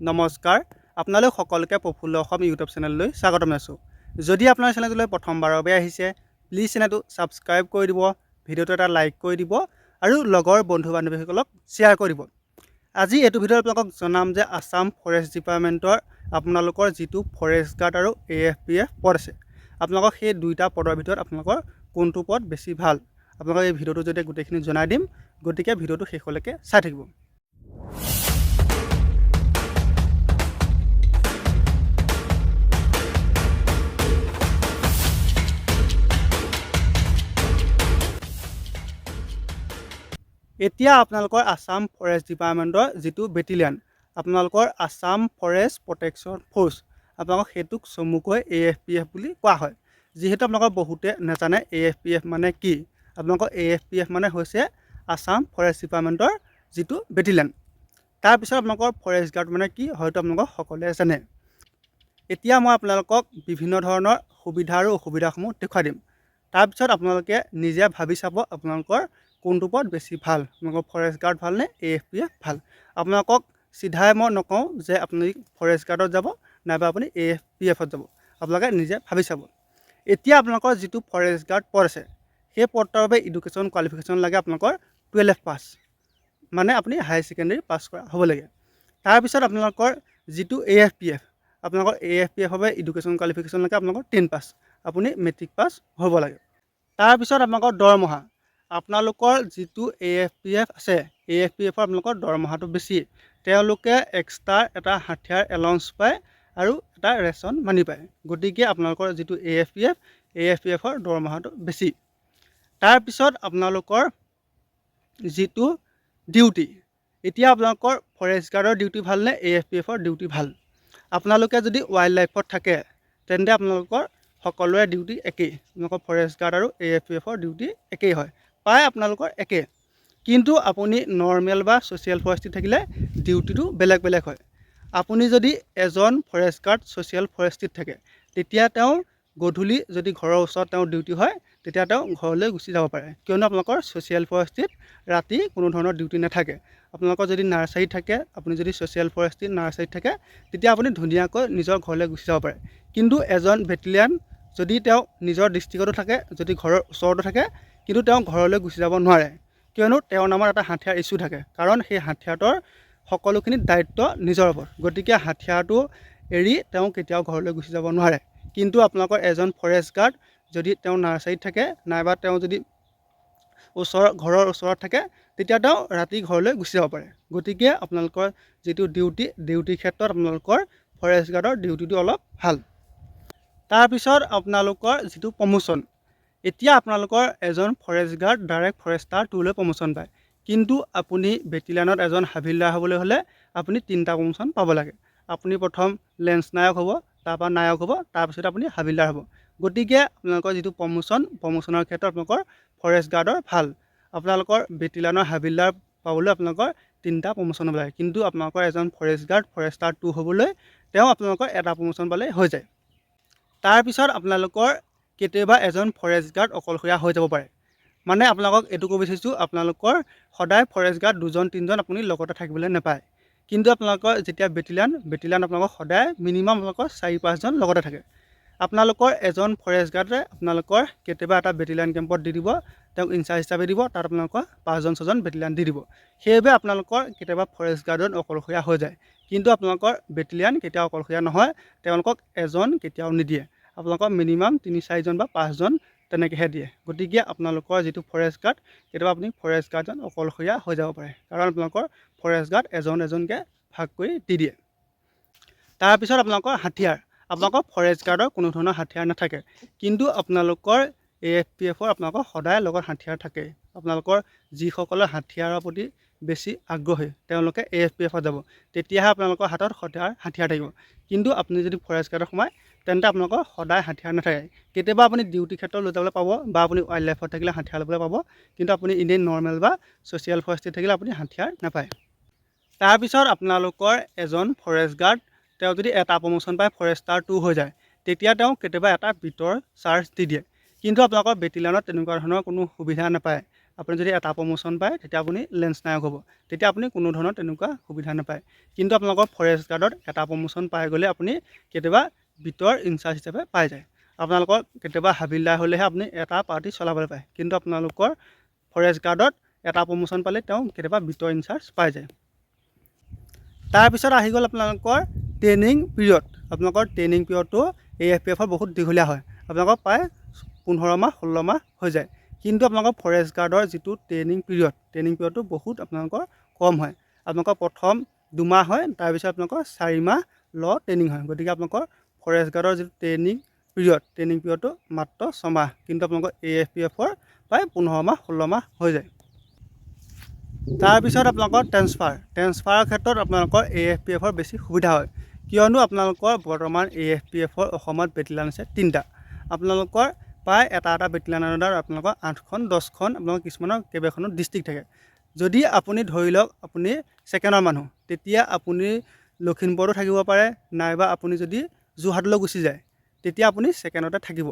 নমস্কাৰ, আপোনালোক সকলোকে প্ৰফুল্ল অসম ইউটিউব চেনেললৈ স্বাগতম জনাইছোঁ যদি আপোনাৰ চেনেলটোলৈ প্ৰথমবাৰৰ বাবে আহিছে প্লিজ চেনেলটো ছাবস্ক্ৰাইব কৰি দিব, ভিডিঅ'টো এটা লাইক কৰি দিব আৰু লগৰ বন্ধু বান্ধৱীসকলক শ্বেয়াৰ কৰি দিব। আজি এইটো ভিডিঅ'ত আপোনালোকক জনাম যে আছাম ফৰেষ্ট ডিপাৰ্টমেণ্টৰ আপোনালোকৰ যিটো ফৰেষ্ট গাৰ্ড আৰু এ এফ পি এফ পদ আছে, আপোনালোকক সেই দুইটা পদৰ ভিতৰত আপোনালোকৰ কোনটো পদ বেছি ভালো? আপোনালোকক এই ভিডিঅ'টো যদি গোটেইখিনি জনাই দিম, গতিকে ভিডিঅ'টো শেষলৈকে চাই থাকিব। এতিয়া আপোনালোকৰ আছাম ফৰেষ্ট ডিপাৰ্টমেণ্টৰ যিটো বেটেলিয়ান আপোনালোকৰ আছাম ফৰেষ্ট প্ৰটেকশ্যন ফ'ৰ্চ আপোনালোকক সেইটোক চমুকৈ এ এফ পি এফ বুলি কোৱা হয়। যিহেতু আপোনালোকৰ বহুতে নাজানে এ এফ পি এফ মানে কি আপোনালোকৰ এ এফ পি এফ মানে হৈছে আছাম ফৰেষ্ট ডিপাৰ্টমেণ্টৰ যিটো বেটেলিয়ান তাৰপিছত আপোনালোকৰ ফৰেষ্ট গাৰ্ড মানে কি হয়তো আপোনালোকক সকলোৱে জানে। এতিয়া মই আপোনালোকক বিভিন্ন ধৰণৰ সুবিধা আৰু অসুবিধাসমূহ দেখুৱাই দিম। তাৰপিছত আপোনালোকে নিজে ভাবি চাব আপোনালোকৰ কোনটো পদ বেছি ভালো? আপোনালোকৰ ফৰেষ্ট গাৰ্ড ভালনে এ এফ পি এফ ভালো। আপোনালোকক চিধাই মই নকওঁ যে আপুনি ফৰেষ্ট গাৰ্ডত যাব, নাইবা আপুনি এ এফ পি এফত যাব। আপোনালোকে নিজে ভাবি চাব। এতিয়া আপোনালোকৰ যিটো ফৰেষ্ট গাৰ্ড পদ আছে, সেই পদটোৰ বাবে এডুকেশ্যন কোৱালিফিকেশ্যন লাগে আপোনালোকৰ টুৱেলভ পাছ মানে আপুনি হায়াৰ ছেকেণ্ডেৰী পাছ কৰা হ'ব লাগে। তাৰপিছত আপোনালোকৰ যিটো এ এফ পি এফ আপোনালোকৰ এ এফ পি এফৰ বাবে এডুকেশ্যন কোৱালিফিকেশ্যন লাগে আপোনালোকৰ টেন পাছ আপুনি মেট্ৰিক পাছ হ'ব লাগে। তাৰপিছত আপোনালোকৰ দৰমহা। আপোনালোকৰ যিটো এ এফ পি এফ আছে এ এফ পি এফৰ আপোনালোকৰ দৰমহাটো বেছি। তেওঁলোকে এক্সট্ৰা এটা হাথিয়াৰ এলাউঞ্চ পায় আৰু এটা ৰেচন মানি পায়। গতিকে আপোনালোকৰ যিটো A F P F A F P এফৰ দৰমহাটো বেছি। তাৰপিছত আপোনালোকৰ যিটো ডিউটি এতিয়া আপোনালোকৰ ফৰেষ্ট গাৰ্ডৰ ডিউটি ভালনে এ এফ পি এফৰ ডিউটি ভাল? আপোনালোকে যদি ৱাইল্ড লাইফত থাকে তেন্তে আপোনালোকৰ সকলোৰে ডিউটি একেই। আপোনালোকৰ ফৰেষ্ট গাৰ্ড আৰু এ এফ পি এফৰ ডিউটি একেই হয়। প্ৰায় আপোনালোকৰ একে। কিন্তু আপুনি নৰ্মেল বা ছ'চিয়েল ফৰেষ্ট্ৰিত থাকিলে ডিউটিটো বেলেগ বেলেগ হয়। আপুনি যদি এজন ফৰেষ্ট গাৰ্ড ছ'চিয়েল ফৰেষ্ট্ৰিত থাকে তেতিয়া তেওঁ গধূলি যদি ঘৰৰ ওচৰত তেওঁৰ ডিউটি হয় তেতিয়া তেওঁ ঘৰলৈ গুচি যাব পাৰে। কিয়নো আপোনালোকৰ ছ'চিয়েল ফৰেষ্ট্ৰিত ৰাতি কোনো ধৰণৰ ডিউটি নাথাকে। আপোনালোকৰ যদি নাৰ্চাৰীত থাকে আপুনি যদি ছ'চিয়েল ফৰেষ্ট্ৰিত নাৰ্চাৰীত থাকে তেতিয়া আপুনি ধুনীয়াকৈ নিজৰ ঘৰলৈ গুচি যাব পাৰে। কিন্তু এজন বেটেলিয়ান যদি তেওঁ নিজৰ ডিষ্ট্ৰিক্টতো থাকে যদি ঘৰৰ ওচৰতো থাকে কিন্তু তেওঁ ঘৰলৈ গুচি যাব নোৱাৰে। কিয়নো তেওঁৰ নামত এটা হাথিয়াৰ ইছ্যু থাকে। কাৰণ সেই হাথিয়াৰটোৰ সকলোখিনি দায়িত্ব নিজৰ ওপৰত। গতিকে হাথিয়াৰটো এৰি তেওঁ কেতিয়াও ঘৰলৈ গুচি যাব নোৱাৰে। কিন্তু আপোনালোকৰ এজন ফৰেষ্ট গাৰ্ড যদি তেওঁ নাৰ্চাৰীত থাকে নাইবা তেওঁ যদি ওচৰৰ ঘৰৰ ওচৰত থাকে তেতিয়া তেওঁ ৰাতি ঘৰলৈ গুচি যাব পাৰে। গতিকে আপোনালোকৰ যিটো ডিউটি ডিউটিৰ ক্ষেত্ৰত আপোনালোকৰ ফৰেষ্ট গাৰ্ডৰ ডিউটিটো অলপ ভাল। তাৰপিছত আপোনালোকৰ যিটো প্ৰমোশ্যন এতিয়া আপোনালোকৰ এজন ফৰেষ্ট গাৰ্ড ডাইৰেক্ট ফৰেষ্টাৰ টুলৈ প্ৰমোশ্যন পায়। কিন্তু আপুনি বেটেলিয়ানত এজন হাভিলদাৰ হ'বলৈ হ'লে আপুনি তিনিটা প্ৰমোশ্যন পাব লাগে। আপুনি প্ৰথম লেন্স নায়ক হ'ব তাৰপৰা নায়ক হ'ব তাৰপিছত আপুনি হাভিলদাৰ হ'ব। গতিকে আপোনালোকৰ যিটো প্ৰমোশ্যন প্ৰমোশ্যনৰ ক্ষেত্ৰত আপোনালোকৰ ফৰেষ্ট গাৰ্ডৰ ভাল। আপোনালোকৰ বেটেলিয়ানৰ হাভিলদাৰ পাবলৈ আপোনালোকৰ তিনিটা প্ৰমোশ্যন হ'ব লাগে। কিন্তু আপোনালোকৰ এজন ফৰেষ্ট গাৰ্ড ফৰেষ্টাৰ টু হ'বলৈ তেওঁ আপোনালোকৰ এটা প্ৰমোশ্যন পালেই হৈ যায়। তাৰপিছত আপোনালোকৰ কেতিয়াবা এজন ফৰেষ্ট গাৰ্ড অকলশৰীয়া হৈ যাব পাৰে। মানে আপোনালোকক এইটো ক'ব বিচাৰিছোঁ আপোনালোকৰ সদায় ফৰেষ্ট গাৰ্ড দুজন তিনিজন আপুনি লগতে থাকিবলৈ নাপায়। কিন্তু আপোনালোকৰ যেতিয়া বেটেলিয়ান বেটেলিয়ান আপোনালোকৰ সদায় মিনিমাম আপোনালোকৰ চাৰি পাঁচজন লগতে থাকে। আপোনালোকৰ এজন ফৰেষ্ট গাৰ্ডে আপোনালোকৰ কেতিয়াবা এটা বেটেলিয়ান কেম্পত দি দিব তেওঁক ইনচাৰ্জ হিচাপে দিব তাত আপোনালোকৰ পাঁচজন ছজন বেটেলিয়ান দি দিব। সেইবাবে আপোনালোকৰ কেতিয়াবা ফৰেষ্ট গাৰ্ডত অকলশৰীয়া হৈ যায়। কিন্তু আপোনালোকৰ বেটেলিয়ান কেতিয়াও অকলশৰীয়া নহয় তেওঁলোকক এজন কেতিয়াও নিদিয়ে। আপোনালোকৰ মিনিমাম তিনি চাৰিজন বা পাঁচজন তেনেকৈহে দিয়ে। গতিকে আপোনালোকৰ যিটো ফৰেষ্ট গাৰ্ড কেতিয়াবা আপুনি ফৰেষ্ট গাৰ্ডজন অকলশৰীয়া হৈ যাব পাৰে। কাৰণ আপোনালোকৰ ফৰেষ্ট গাৰ্ড এজন এজনকৈ ভাগ কৰি দি দিয়ে। তাৰপিছত আপোনালোকৰ হাথিয়াৰ আপোনালোকৰ ফৰেষ্ট গাৰ্ডৰ কোনো ধৰণৰ হাথিয়াৰ নাথাকে। কিন্তু আপোনালোকৰ এ এফ পি এফৰ আপোনালোকৰ সদায় লগত হাথিয়াৰ থাকে আপোনালোকৰ যিসকলে হাথিয়াৰৰ প্ৰতি বেছি আগ্ৰহী তেওঁলোকে এ এফ পি এফত যাব। তেতিয়াহে আপোনালোকৰ হাতত সদায় হাথিয়াৰ থাকিব। কিন্তু আপুনি যদি ফৰেষ্ট গাৰ্ডত সোমায়, তেন্তে আপোনালোকৰ সদায় হাথিয়াৰ নাথাকে। কেতিয়াবা আপুনি ডিউটি ক্ষেত্ৰত লৈ যাবলৈ পাব বা আপুনি ৱাইল্ড লাইফত থাকিলে হাথিয়াৰ ল'বলৈ পাব। কিন্তু আপুনি এনেই নৰ্মেল বা ছ'চিয়েল ফৰেষ্ট্ৰিত থাকিলে আপুনি হাথিয়াৰ নাপায়। তাৰপিছত আপোনালোকৰ এজন ফৰেষ্ট গাৰ্ড তেওঁ যদি এটা প্ৰমোশ্যন পায় ফৰেষ্টাৰ টু হৈ যায়, তেতিয়া তেওঁ কেতিয়াবা এটা বিটৰ চাৰ্জ দি দিয়ে। কিন্তু আপোনালোকৰ বেটেলিয়ানত তেনেকুৱা ধৰণৰ কোনো সুবিধা নাপায়। আপুনি যদি এটা প্ৰমোশ্যন পায় তেতিয়া আপুনি লেন্স নায়ক হ'ব। তেতিয়া আপুনি কোনো ধৰণৰ তেনেকুৱা সুবিধা নাপায়। কিন্তু আপোনালোকৰ ফৰেষ্ট গাৰ্ডত এটা প্ৰমোশ্যন পাই গ'লে আপুনি কেতিয়াবা বিটৰ ইনচাৰ্জ হিচাপে পাই যায়। আপোনালোকৰ কেতিয়াবা হাবিলদাৰ হ'লেহে আপুনি এটা পাৰ্টি চলাবলৈ পায়। কিন্তু আপোনালোকৰ ফৰেষ্ট গাৰ্ডত এটা প্ৰমোশ্যন পালে তেওঁ কেতিয়াবা বিটৰ ইনচাৰ্জ পাই যায়। তাৰপিছত আহি গ'ল আপোনালোকৰ ট্ৰেইনিং পিৰিয়ড। আপোনালোকৰ ট্ৰেইনিং পিৰিয়ডটো এ এফ পি এফৰ বহুত দীঘলীয়া হয়। আপোনালোকৰ প্ৰায় পোন্ধৰ মাহ ষোল্ল মাহ হৈ যায়। কিন্তু আপোনালোকৰ ফৰেষ্ট গাৰ্ডৰ যিটো ট্ৰেইনিং পিৰিয়ড ট্ৰেইনিং পিৰিয়ডটো বহুত আপোনালোকৰ কম হয়। আপোনালোকৰ প্ৰথম দুমাহ হয় তাৰপিছত আপোনালোকৰ চাৰি মাহ ল ট্ৰেইনিং হয়। গতিকে আপোনালোকৰ ফৰেষ্ট গাৰ্ডৰ যিটো ট্ৰেইনিং পিৰিয়ড ট্ৰেইনিং পিৰিয়ডটো মাত্ৰ ছমাহ কিন্তু আপোনালোকৰ এ এফ পি এফৰ প্ৰায় পোন্ধৰ মাহ ষোল্ল মাহ হৈ যায়। তাৰপিছত আপোনালোকৰ ট্ৰেন্সফাৰ ট্ৰেন্সফাৰৰ ক্ষেত্ৰত আপোনালোকৰ এ এফ পি এফৰ বেছি সুবিধা হয়। কিয়নো আপোনালোকৰ বৰ্তমান এ এফ পি এফৰ অসমত বেটেলিয়ান আছে তিনিটা। আপোনালোকৰ প্ৰায় এটা এটা বেটেলিয়ানৰ আণ্ডাৰত আপোনালোকৰ আঠখন, দহখন, আপোনালোকৰ কিছুমানৰ কেইবাখনো ডিষ্ট্ৰিক্ট থাকে। যদি আপুনি ধৰি লওক, আপুনি ছেকেণ্ডৰ মানুহ, তেতিয়া আপুনি লখিমপুৰতো থাকিব পাৰে, নাইবা আপুনি যদি যোৰহাটলৈ গুচি যায়, তেতিয়া আপুনি ছেকেণ্ডতে থাকিব।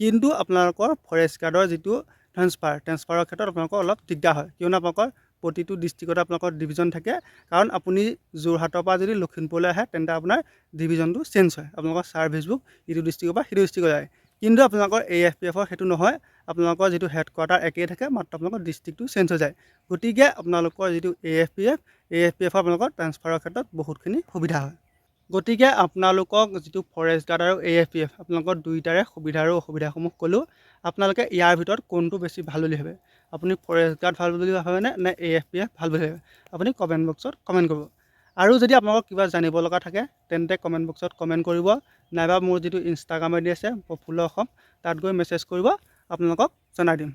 কিন্তু আপোনালোকৰ ফৰেষ্ট গাৰ্ডৰ যিটো ট্ৰেন্সফাৰ ট্ৰেন্সফাৰৰ ক্ষেত্ৰত আপোনালোকৰ অলপ দিগদাৰ হয়। কিয়নো আপোনালোকৰ প্ৰতিটো ডিষ্ট্ৰিক্টতে আপোনালোকৰ ডিভিজন থাকে। কাৰণ আপুনি যোৰহাটৰ পৰা যদি লখিমপুৰলৈ আহে, তেন্তে আপোনাৰ ডিভিজনটো চেঞ্জ হয়। আপোনালোকৰ ছাৰ্ভিচবোৰ ইটো ডিষ্ট্ৰিক্টৰ পৰা সিটো ডিষ্ট্ৰিক্টলৈ যায়। কিন্তু আপোনালোকৰ এ এফ পি এফৰ সেইটো নহয় আপোনালোকৰ যিটো হেডকোৱাৰ্টাৰ একেই থাকে মাত্ৰ আপোনালোকৰ ডিষ্ট্ৰিক্টটো চেঞ্জ হৈ যায়। গতিকে আপোনালোকৰ যিটো A F P F A F P এফৰ আপোনালোকৰ ট্ৰেন্সফাৰৰ ক্ষেত্ৰত বহুতখিনি সুবিধা হয়। গতিকে আপোনালোকক যিটো ফৰেষ্ট গাৰ্ড আৰু এ এফ পি এফ আপোনালোকৰ দুয়োটাৰে সুবিধা আৰু অসুবিধাসমূহ ক'লোঁ। আপোনালোকে ইয়াৰ ভিতৰত কোনটো বেছি ভাল বুলি ভাবে? আপুনি ফৰেষ্ট গাৰ্ড ভাল বুলি ভাবেনে নে এ এফ পি এফ ভাল বুলি ভাবে? আপুনি কমেণ্ট বক্সত কমেণ্ট কৰিব। আৰু যদি আপোনালোকক কিবা জানিব লগা থাকে তেন্তে কমেণ্ট বক্সত কমেণ্ট কৰিব। নাইবা মোৰ যিটো ইনষ্টাগ্ৰাম আই ডি আছে প্ৰফুল্ল অসম তাত গৈ মেছেজ কৰিব আপোনালোকক জনাই দিম।